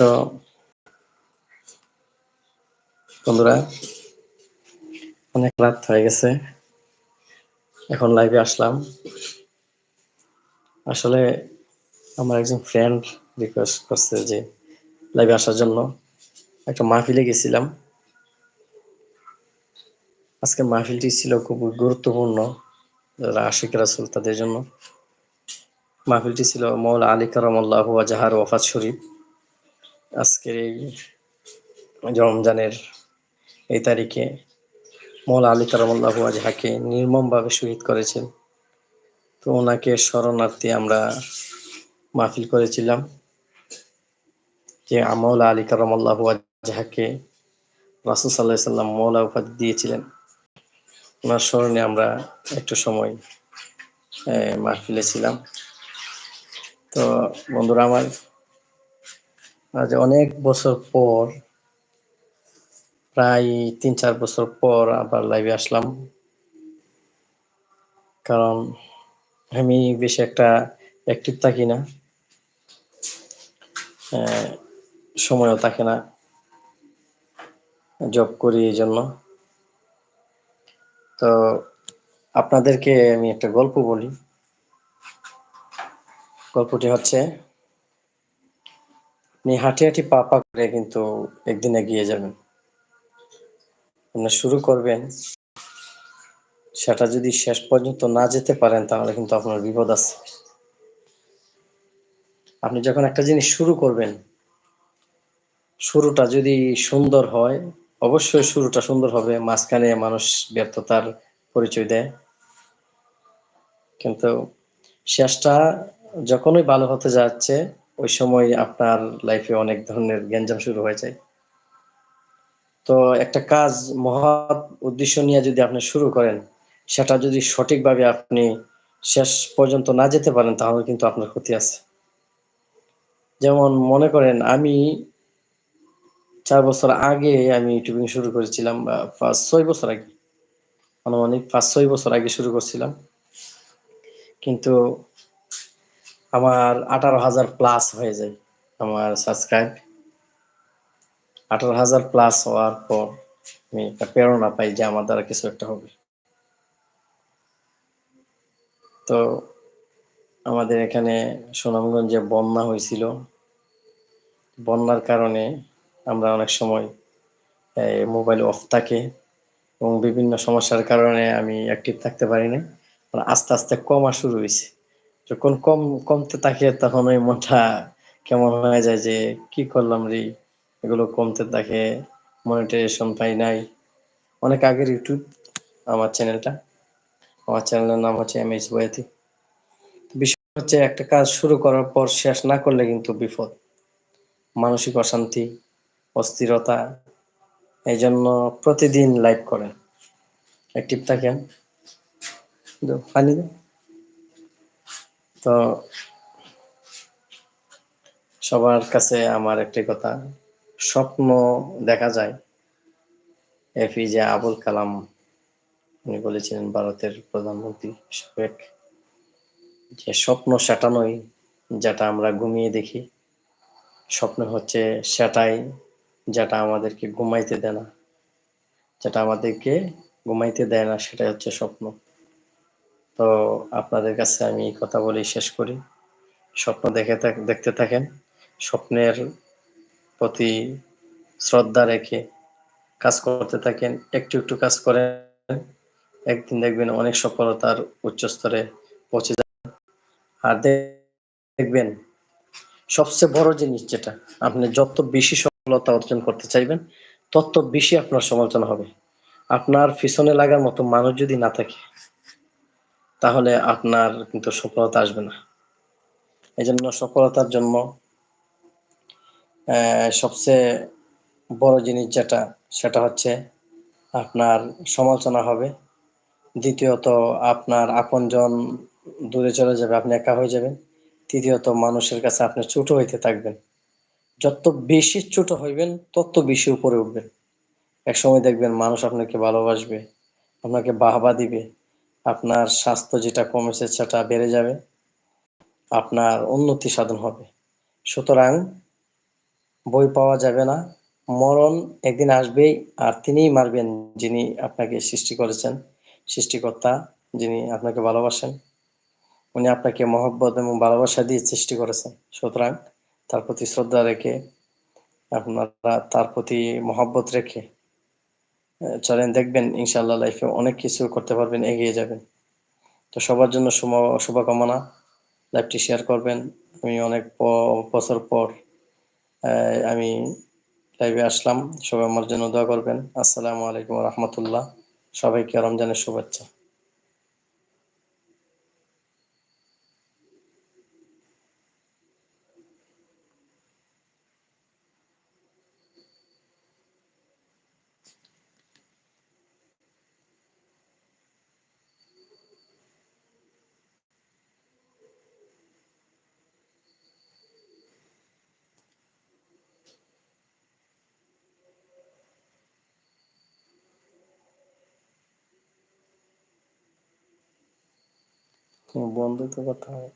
তো, বন্ধুরা, অনেক রাত হয়ে গেছে। এখন লাইভে আসলাম। আসলে আমার একজন ফ্রেন্ড রিকোয়েস্ট করছে যে লাইভে আসার জন্য। একটা মাহফিলে গেছিলাম। আজকে মাহফিলটি ছিল খুব গুরুত্বপূর্ণ, যারা আশিক রাসুল তাদের জন্য। মাহফিলটি ছিল মৌলা আলী কারামল্লাহ জাহার ওয়াফাত শরীফ। আজকের এই রমজানের এই তারিখে মৌলা আলী কারামল্লাহ জাহাকে নির্মমভাবে শহীদ করেছেন। তো ওনাকে শরণার্থী আমরা মাহফিল করেছিলাম যে মৌলা আলী কারামল্লাহ যাহাকে রাসুল সাল্লাহ সাল্লাম মৌলা উপাধি দিয়েছিলেন। ওনার স্মরণে আমরা একটু সময় মাহফিলে ছিলাম। তো বন্ধুরা আমার আজ অনেক বছর পর, প্রায় তিন, চার বছর পর আবার লাইভে আসলাম। কারণ আমি বেশি একটা অ্যাক্টিভ থাকি না। সময়ও থাকে না জব করি এই জন্য। তো আপনাদেরকে আমি একটা গল্প বলি। গল্পটি হচ্ছে আপনি হাঁটি হাঁটি পা পা করে কিন্তু একদিন এগিয়ে যাবেন। আপনি শুরু করবেন। সেটা যদি শেষ পর্যন্ত না যেতে পারেন, তাহলে কিন্তু আপনার বিপদ আছে। আপনি যখন একটা জিনিস শুরু করবেন, শুরুটা যদি সুন্দর হয়, অবশ্যই শুরুটা সুন্দর হবে, মাঝখানে মানুষ ব্যর্থতার পরিচয় দেয়। কিন্তু শেষটা যখনই ভালো হতে যাচ্ছে ওই সময় আপনার লাইফে অনেক ধরনের গ্যাঞ্জাম শুরু হয়ে যায়। তো একটা কাজ মহা উদ্দেশ্য নিয়ে যদি আপনি শুরু করেন, সেটা যদি সঠিকভাবে আপনি শেষ পর্যন্ত না যেতে পারেন, তাহলে কিন্তু আপনার ক্ষতি আছে। যেমন মনে করেন, আমি চার বছর আগে আমি ইউটিউবিং শুরু করেছিলাম, বা পাঁচ ছয় বছর আগে। আনুমানিক পাঁচ ছয় বছর আগে শুরু করছিলাম। কিন্তু আমার আঠারো হাজার প্লাস হয়ে যায় আমার সাবস্ক্রাইব আঠারো হাজার প্লাস হওয়ার পর আমি একটা প্রেরণা পাই যে আমার দ্বারা কিছু একটা হবে। তো আমাদের এখানে সুনামগঞ্জে বন্যা হয়েছিল। বন্যার কারণে আমরা অনেক সময় মোবাইল অফ থাকে এবং বিভিন্ন সমস্যার কারণে আমি অ্যাক্টিভ থাকতে পারি না মানে আস্তে আস্তে কমা শুরু হয়েছে। যখন কম, কমতে থাকে তখন ওই মনটা কেমন হয়ে যায় যে, কি করলাম রে? এগুলো কমতে থাকে মনিটাইজেশন পাই নাই। অনেক আগের ইউটিউব আমার চ্যানেলটা আমার চ্যানেলের নাম হচ্ছে এম এইচ বয়াতি বিষয় হচ্ছে, একটা কাজ শুরু করার পর শেষ না করলে কিন্তু বিপদ। মানসিক অশান্তি, অস্থিরতা এই জন্য প্রতিদিন লাইভ করেন। অ্যাক্টিভ থাকেন। পানি তো সবার কাছে আমার একটি কথা, স্বপ্ন দেখা যায়। এপিজে আবুল কালাম, উনি বলেছিলেন ভারতের প্রধানমন্ত্রী সাবেক যে স্বপ্ন সেটা নয় যেটা আমরা ঘুমিয়ে দেখি। স্বপ্ন হচ্ছে সেটাই যেটা আমাদেরকে ঘুমাইতে দেয় না। যেটা আমাদেরকে ঘুমাইতে দেয় না, সেটাই হচ্ছে স্বপ্ন। তো আপনাদের কাছে আমি কথা বলে শেষ করি। স্বপ্ন দেখে দেখতে থাকেন। স্বপ্নের প্রতি শ্রদ্ধা রেখে কাজ করতে থাকেন, একটু একটু কাজ করেন। একদিন দেখবেন অনেক সফলতার উচ্চস্তরে পৌঁছে যাবেন আর দেখবেন সবচেয়ে বড় জিনিস যেটা, আপনি যত বেশি সফলতা অর্জন করতে চাইবেন, তত বেশি আপনার সমালোচনা হবে। আপনার পিছনে লাগার মতো মানুষ যদি না থাকে তাহলে আপনার কিন্তু সফলতা আসবে না। এই জন্য সফলতার জন্য সবচেয়ে বড় জিনিস যেটা, সেটা হচ্ছে আপনার সমালোচনা হবে। দ্বিতীয়ত, আপনার আপনজন দূরে চলে যাবে, আপনি একা হয়ে যাবেন। তৃতীয়ত, মানুষের কাছে আপনি ছোট হইতে থাকবেন। যত বেশি ছোট হইবেন, তত বেশি উপরে উঠবেন। এক সময় দেখবেন মানুষ আপনাকে ভালোবাসবে, আপনাকে বাহবা দিবে আপনার স্বাস্থ্য যেটা কমেছে সেটা বেড়ে যাবে, আপনার উন্নতি সাধন হবে। সুতরাং বই পাওয়া যাবে না, মরণ একদিন আসবেই, আর তিনিই মারবেন যিনি আপনাকে সৃষ্টি করেছেন, সৃষ্টিকর্তা যিনি আপনাকে ভালোবাসেন। উনি আপনাকে মহব্বত এবং ভালোবাসা দিয়ে সৃষ্টি করেছেন। সুতরাং তার প্রতি শ্রদ্ধা রেখে, আপনারা তার প্রতি মহব্বত রেখে চলেন, দেখবেন ইনশাল্লাহ লাইফে অনেক কিছু করতে পারবেন, এগিয়ে যাবেন। তো সবার জন্য শুভ- শুভকামনা। লাইভটি শেয়ার করবেন। আমি অনেক বছর পর আমি লাইভে আসলাম। সবাই আমার জন্য দোয়া করবেন। আসসালামু আলাইকুম রহমতুল্লাহ। সবাইকে রমজানের শুভেচ্ছা। বন্ধু তো কথা হয়